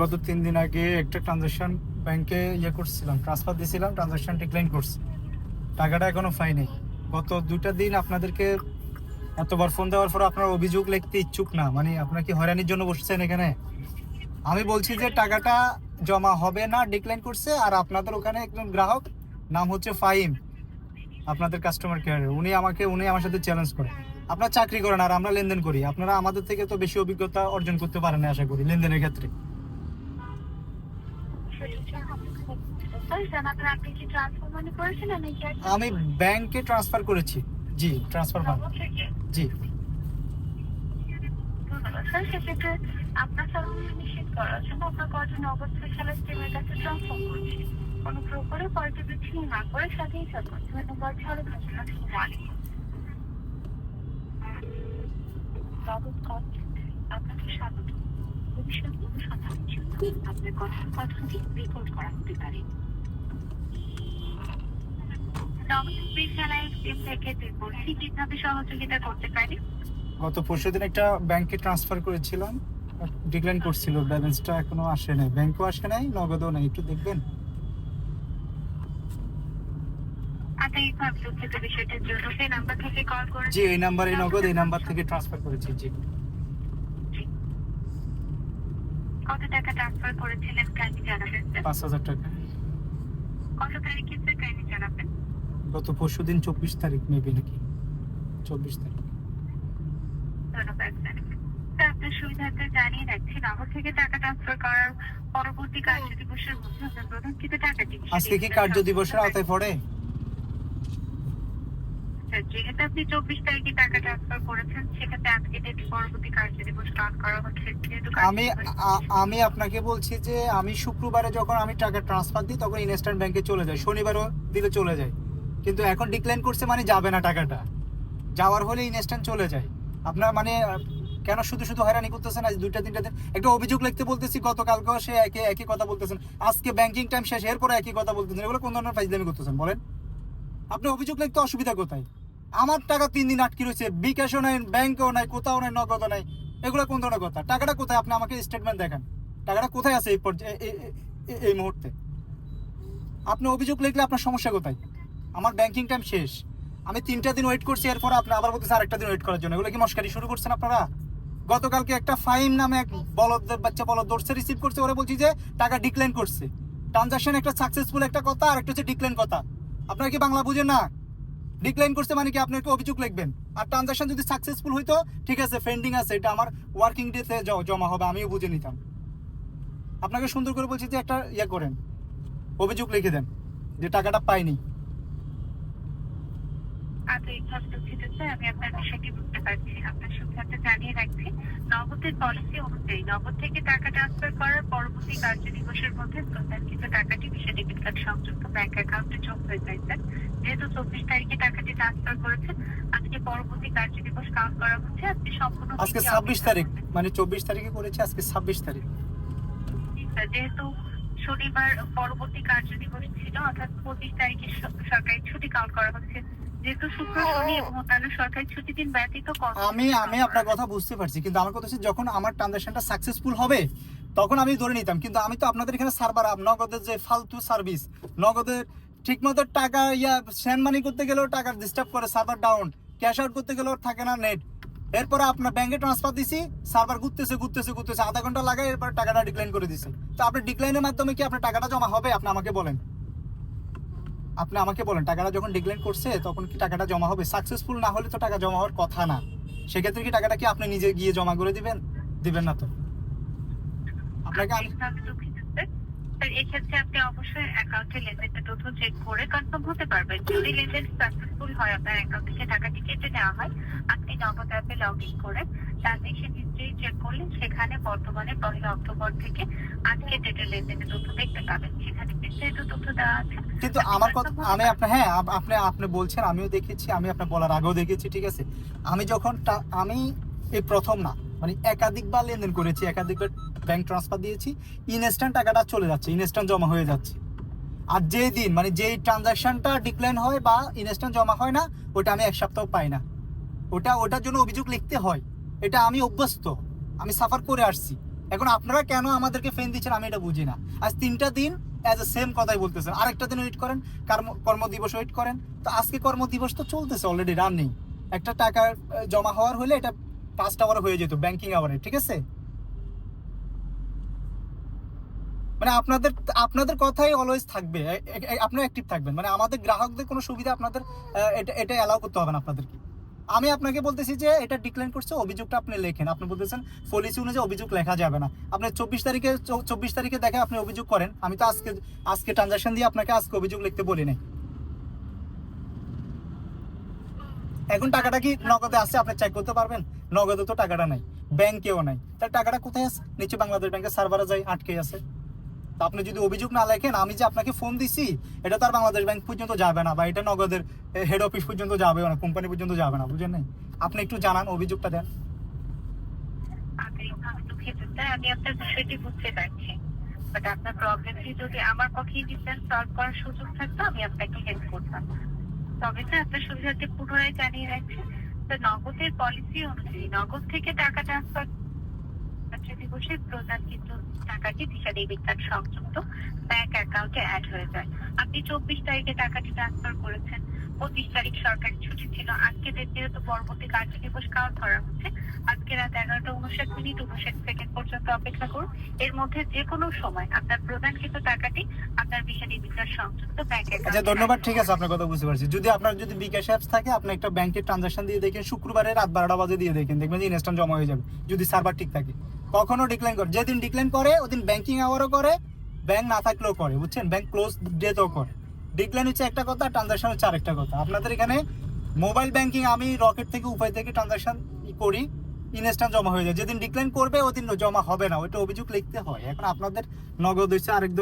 গত তিন দিন আগে একটা ট্রানজাকশন ব্যাংকে ইয়ে করছিলাম ট্রান্সফার দিয়েছিলাম ট্রানজাকশন ডিক্লাইন করছে। টাকাটা এখনও পাইনি গত দুটা দিন আপনাদেরকে এতবার ফোন দেওয়ার পর আপনার অভিযোগ লিখতে ইচ্ছুক না। মানে আপনার কি হয়রানির জন্য বসছেন এখানে? আমি বলছি যে টাকাটা জমা হবে না ডিক্লাইন করছে, আর আপনাদের ওখানে একজন গ্রাহক, নাম হচ্ছে ফাইম আপনাদের কাস্টমার কেয়ারের উনি আমাকে, উনি আমার সাথে চ্যালেঞ্জ করে। আপনারা চাকরি করেন আর আমরা লেনদেন করি। আপনারা আমাদের থেকে তো বেশি অভিজ্ঞতা অর্জন করতে পারেন না, আশা করি, লেনদেনের ক্ষেত্রে। আমি ব্যাংকে ট্রান্সফার করেছি। জি, ট্রান্সফার ফান্ড। জি। অনুগ্রহ করে বিচ্ছিন্ন না করে সাথেই থাকুন ধন্যবাদ ভালো থাকুন আসসালামু আলাইকুম নগদ কল গত পরশু দিন একটা ব্যাংকে ট্রান্সফার করেছিলাম, ডিক্লাইন করছিল, ব্যালেন্সটা এখনও আসে নাই। ব্যাংকও আসে নাই, নগদও নাই, একটু দেখবেন আপনি এইভাবে দুঃখিত বিষয়টার জন্য সেই নাম্বার থেকে কল করে জি এই নাম্বার এই নগদ এই নাম্বার থেকে ট্রান্সফার করেছি জি। কত টাকা ট্রান্সফার করেছিলেন কাইন্ডলি জানাবেন পাঁচ হাজার টাকা। কত তারিখে স্যার কাইন্ডলি জানাবেন? গত পরশু দিন চব্বিশ তারিখ মেবি নাকি? চব্বিশ তারিখ। ধন্যবাদ স্যার স্যার আপনার সুবিধার্থে জানিয়ে রাখছি নগদ থেকে টাকা ট্রান্সফার করার পরবর্তী কার্য দিবসের মধ্যে আপনার প্রধানকৃত টাকাটি আজকে কি কার্য দিবসের আওতায় পড়ে? স্যার, যেহেতু আপনি চব্বিশ তারিখে টাকা ট্রান্সফার করেছেন সেক্ষেত্রে আজকে ডেট পরবর্তী কার্য দিবস কাউন্ট করা হচ্ছে। আমি আমি আপনাকে বলছি যে আমি শুক্রবারে যখন আমি টাকা ট্রান্সফার দিই তখন ইনস্ট্যান্ট ব্যাংকে চলে যায় শনিবারও দিলে চলে যায়। কিন্তু এখন ডিক্লাইন করছে মানে যাবে না টাকাটা। যাওয়ার হলে ইনস্ট্যান্ট চলে যায়। আপনার মানে কেন শুধু শুধু হয়রানি করতেছেন? আজ দুইটা তিনটা দিন একটা অভিযোগ লিখতে বলতেছি গতকালকেও সে একই একই কথা বলতেছেন। আজকে ব্যাংকিং টাইম শেষ এরপরে একই কথা বলতেছেন। এগুলো কোন ধরনের ফাইজলামি করতেছেন বলেন? আপনি অভিযোগ লিখতে অসুবিধা কোথায়? আমার টাকা তিন দিন আটকে রয়েছে, বিকাশও নাই, ব্যাংকেও নাই, কোথাও নাই, নগদও নাই। এগুলো কোন ধরনের কথা? টাকাটা কোথায়? আপনি আমাকে স্টেটমেন্ট দেখান। টাকাটা কোথায় আছে এই পর্যায়ে এই মুহূর্তে? আপনি অভিযোগ লিখলে আপনার সমস্যা কোথায়? আমার ব্যাংকিং টাইম শেষ। আমি তিনটা দিন ওয়েট করছি, এরপর আপনি আবার বলতেছে আরেকটা দিন ওয়েট করার জন্য। এগুলো কি মস্কারি শুরু করছেন আপনারা? গতকালকে একটা ফাইম নামে এক বলদের বাচ্চা বলদ দর্শে রিসিভ করছে, ওরা বলছি যে টাকা ডিক্লাইন করছে। ট্রানজাকশন একটা সাকসেসফুল একটা কথা আর একটা হচ্ছে ডিক্লাইন কথা। আপনারা কি বাংলা বুঝেন না? ডিক্লাইন করছে মানে কি আপনাকে অভিযোগ লিখবেন। আর ট্রানজাকশন যদি সাকসেসফুল হইতো, ঠিক আছে ফেন্ডিং আছে, এটা আমার ওয়ার্কিং ডেতে জমা হবে, আমিও বুঝে নিতাম। আপনাকে সুন্দর করে বলছি যে একটা ইয়ে করেন, অভিযোগ লিখে দেন, যে টাকাটা পাইনি। আন্তরিকভাবে দুঃখিত স্যার আমি আপনার বিষয়টি বুঝতে পারছি? আপনার সুবিধার্থে জানিয়ে রাখছি নগদের পলিসি অনুযায়ী নগদ থেকে টাকা ট্রান্সফার করার পরবর্তী কার্য দিবসের মধ্যে প্রত্যাশিত টাকাটি ভিসা ডেবিট কার্ড সংযুক্ত ব্যাংক অ্যাকাউন্টে যোগ হয়ে যায় স্যার যেহেতু চব্বিশ তারিখে টাকাটি ট্রান্সফার করেছেন আজকে পরবর্তী কার্য দিবস কাউন্ট করা হচ্ছে আপনি সম্পূর্ণ আজকে ছাব্বিশ তারিখ মানে চব্বিশ তারিখে করেছি আজকে ছাব্বিশ তারিখ। যেহেতু শনিবার পরবর্তী কার্য দিবস ছিল অর্থাৎ পঁচিশ তারিখে সরকারি ছুটি কাউন্ট করা হচ্ছে কর্ম- আমি আমি আপনার কথা বুঝতে পারছি কিন্তু আমার কথা হচ্ছে যখন আমার ট্রানজাকশনটা সাকসেসফুল হবে তখন আমি ধরে নিতাম। কিন্তু আমি তো আপনাদের এখানে সার্ভার নগদের যে ফালতু সার্ভিস নগদের ঠিকমতো টাকা ইয়া সেন্ড মানি করতে গেলেও টাকা ডিস্টার্ব করে সার্ভার ডাউন ক্যাশ আউট করতে গেলেও থাকে না নেট এরপরে আপনার ব্যাংকে ট্রান্সফার দিছি সার্ভার ঘুরতেছে ঘুরতেছে ঘুরতেছে আধা ঘণ্টা লাগায় এরপর টাকাটা ডিক্লাইন করে দিছে। তো আপনার ডিক্লাইনের মাধ্যমে কি আপনার টাকাটা জমা হবে? আপনি আমাকে বলেন। আপনি আমাকে বলেন, টাকাটা যখন ডিক্লাইন করছে, তখন কি টাকাটা জমা হবে? সাকসেসফুল না হলে তো টাকা জমা হওয়ার কথা না। সেক্ষেত্রে কি টাকাটা কি আপনি নিজে গিয়ে জমা করে দিবেন? দিবেন না তো। আপনাকে আমি স্যার। এক্ষেত্রে আপনি অবশ্যই অ্যাকাউন্টে লেনদেনের তথ্য চেক করে কনফার্ম হতে পারবেন। যদি লেনদেন সাকসেসফুল হয় আপনার অ্যাকাউন্ট থেকে টাকাটি কেটে নেওয়া হয় আপনি নগদ অ্যাপে লগ ইন করে ট্রানজেকশন হিস্ট্রি চেক করলে সেখানে বর্তমানে পয়লা অক্টোবর থেকে আজকে ডেটের লেনদেনের তথ্য দেখতে পাবেন। সেখানে বিস্তারিত তথ্য দেওয়া আছে। কিন্তু আমার কথা আমি আপনি হ্যাঁ আপ- আপনি আপনি বলছেন আমিও দেখেছি আমি আপনার বলার আগেও দেখেছি ঠিক আছে? আমি যখন আমি এই প্রথম না। মানে একাধিকবার লেনদেন করেছি, একাধিকবার ব্যাংক ট্রান্সফার দিয়েছি ইনস্ট্যান্ট টাকাটা চলে যাচ্ছে ইনস্ট্যান্ট জমা হয়ে যাচ্ছে। আর যেই দিন মানে যেই ট্রানজাকশনটা ডিক্লাইন হয় বা ইনস্ট্যান্ট জমা হয় না, ওটা আমি এক সপ্তাহ পাই না। ওটা, ওটার জন্য অভিযোগ লিখতে হয়। এটা আমি অভ্যস্ত, আমি সাফার করে আসছি। এখন আপনারা কেন আমাদেরকে ফেন দিচ্ছেন আমি এটা বুঝি না। আজ তিনটা দিন অ্যাজ এ সেম কথাই বলতেছেন। আরেকটা দিন ওয়েট করেন, কর্ম, কর্মদিবস ওয়েট করেন। তো আজকে কর্মদিবস তো চলতেছে অলরেডি রানিং একটা টাকা জমা হওয়ার হলে এটা পাঁচটা আওয়ার হয়ে যেত ব্যাংকিং আওয়ারে ঠিক আছে? মানে আপনাদের আপনাদের কথাই অলওয়েজ থাকবে আপনি অ্যাক্টিভ থাকবেন। মানে আমাদের গ্রাহকদের কোনো সুবিধা আপনাদের এটা এটা অ্যালাউ করতে হবে না আপনাদেরকে। আমি আপনাকে বলতেছি যে এটা ডিক্লাইন করছে, অভিযোগটা আপনি লেখেন। আপনি বলতেছেন পলিসি অনুযায়ী অভিযোগ লেখা যাবে না। আপনি চব্বিশ তারিখে চব্বিশ তারিখে দেখে আপনি অভিযোগ করেন। আমি তো আজকে আজকে ট্রানজাকশন দিয়ে আপনাকে আজকে অভিযোগ লিখতে বলি নাই এখন টাকাটা কি নগদে আছে? আপনি চেক করতে পারবেন। নগদে তো টাকাটা নাই। ব্যাংকেও নাই। তার টাকাটা কোথায় আছে? নিচে বাংলাদেশ ব্যাংকের সার্ভারে যাই আটকে আছে। আপনি যদি অভিযোগ না লেখেন, আমি যে আপনাকে ফোন দিছি, এটা তো আর বাংলাদেশ ব্যাংক পর্যন্ত যাবে না, বা এটা নগদের হেড অফিস পর্যন্ত যাবে না কোম্পানি পর্যন্ত যাবে না, বুঝেন নাই? আপনি একটু জানান, অভিযোগটা দেন। আমি আপনার বিষয়টি বুঝতে পারছি। বাট আপনার প্রবলেমটি যদি আমার পক্ষে ডিফারেন্স সলভ করার সুযোগ থাকতো, আমি আপনাকে হেল্প করতাম। তবে স্যার আপনার সুবিধার্থে পুনরায় জানিয়ে রাখছি। তো নগদের পলিসি অনুযায়ী নগদ থেকে টাকা ট্রান্সফার দিবসে প্রদান কিন্তু টাকাটি ভিসা ডেবিট কার্ড সংযুক্ত ব্যাংক অ্যাকাউন্টে অ্যাড হয়ে যায়। আপনি চব্বিশ তারিখে টাকাটি ট্রান্সফার করেছেন। পঁচিশ তারিখ সরকারি ছিল। আজকে যেহেতু পরবর্তী কার্য দিবস কাউন্ট ধরা হচ্ছে আজকে রাত এগারোটা উনষাট মিনিট উনষাট সেকেন্ড পর্যন্ত অপেক্ষা করুন। এর মধ্যে যে কোনো সময় আপনার প্রদানকৃত টাকাটি আপনার ডেবিট কার্ড সংযুক্ত ব্যাংক আচ্ছা ধন্যবাদ। ঠিক আছে আপনার কথা বুঝতে পারছি। যদি আপনার যদি বিকাশ অ্যাপস থাকে আপনি একটা ব্যাংকের ট্রানজাকশন দিয়ে দেখেন শুক্রবারে রাত বারোটা বাজে দিয়ে দেখেন দেখবেন যে ইনস্ট্যান্ট জমা হয়ে যাবে যদি সার্ভার ঠিক থাকে। কখনো ডিক্লাইন করে যেদিন ডিক্লাইন করে ওদিন ব্যাংকিং আওয়ারও করে ব্যাংক না থাকলেও করে বুঝছেন? ব্যাংক ক্লোজ ডেটও করে। ডিক্লাইন হচ্ছে একটা কথা ট্রানজাকশন হচ্ছে আরেকটা কথা। আপনাদের এখানে মোবাইল ব্যাংকিং আমি রকেট থেকে, উপায় থেকে ট্রানজাকশন করি ইনস্ট্যান্ট জমা হয়ে যায়। যেদিন ডিক্লাইন করবে, ওদিন জমা হবে না। ওইটা অভিযোগ লিখতে হয়। এখন আপনাদের নগদ হচ্ছে আরেক